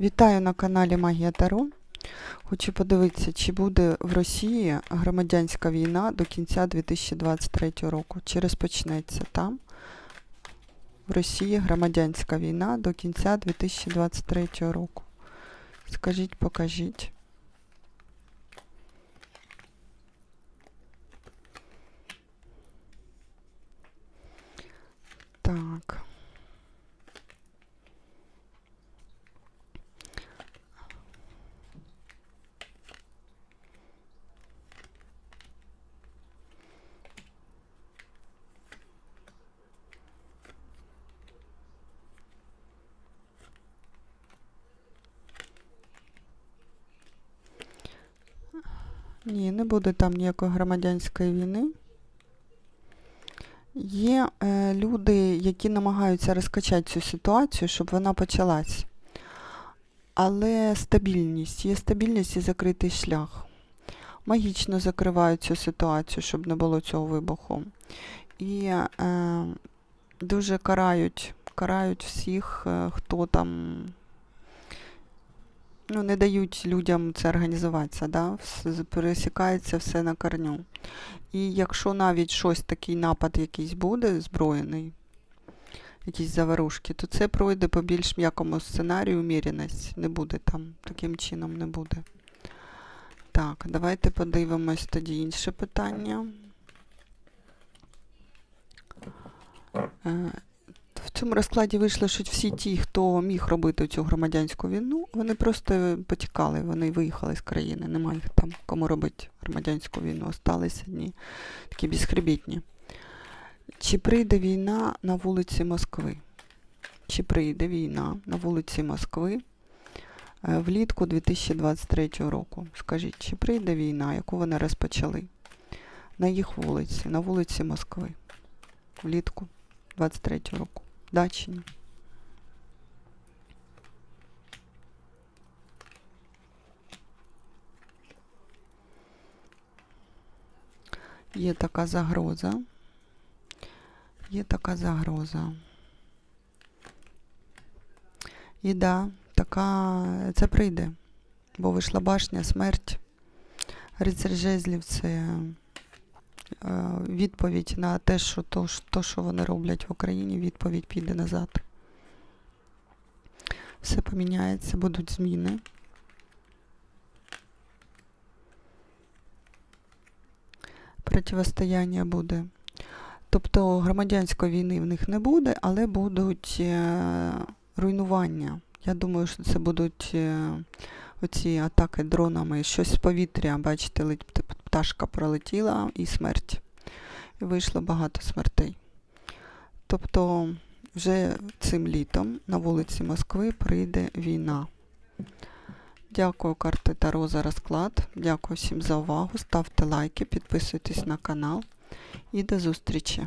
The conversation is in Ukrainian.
Вітаю на каналі Магія Таро. Хочу подивитися, чи буде в Росії громадянська війна до кінця 2023 року. Чи розпочнеться там в Росії громадянська війна до кінця 2023 року. Скажіть, покажіть. Так. Ні, не буде там ніякої громадянської війни. Є е, люди, які намагаються розкачати цю ситуацію, щоб вона почалась. Але стабільність, є стабільність і закритий шлях. Магічно закривають цю ситуацію, щоб не було цього вибуху. І е, дуже карають, карають всіх, е, хто там ну, не дають людям це організуватися, да? пересікається все на корню. І якщо навіть щось такий напад якийсь буде збройний, якісь заварушки, то це пройде по більш м'якому сценарію уміреність. Не буде там, таким чином не буде. Так, давайте подивимось тоді інше питання. Цьому розкладі вийшло, що всі ті, хто міг робити цю громадянську війну, вони просто потікали, вони виїхали з країни. Немає там кому робити громадянську війну. Осталися одні такі безхребітні. Чи прийде війна на вулиці Москви? Чи прийде війна на вулиці Москви е, влітку 2023 року? Скажіть, чи прийде війна, яку вони розпочали на їх вулиці, на вулиці Москви влітку 23 року? Да? Є така загроза. Є така загроза. І да, така це прийде. Бо вийшла башня, смерть. Рицар жезлів це відповідь на те, що то, то, що вони роблять в Україні, відповідь піде назад. Все поміняється, будуть зміни. Противостояння буде. Тобто громадянської війни в них не буде, але будуть е, руйнування. Я думаю, що це будуть е, оці атаки дронами, щось з повітря, бачите, пташка пролетіла і смерть. І вийшло багато смертей. Тобто вже цим літом на вулиці Москви прийде війна. Дякую, карти Таро за розклад. Дякую всім за увагу. Ставте лайки, підписуйтесь на канал і до зустрічі.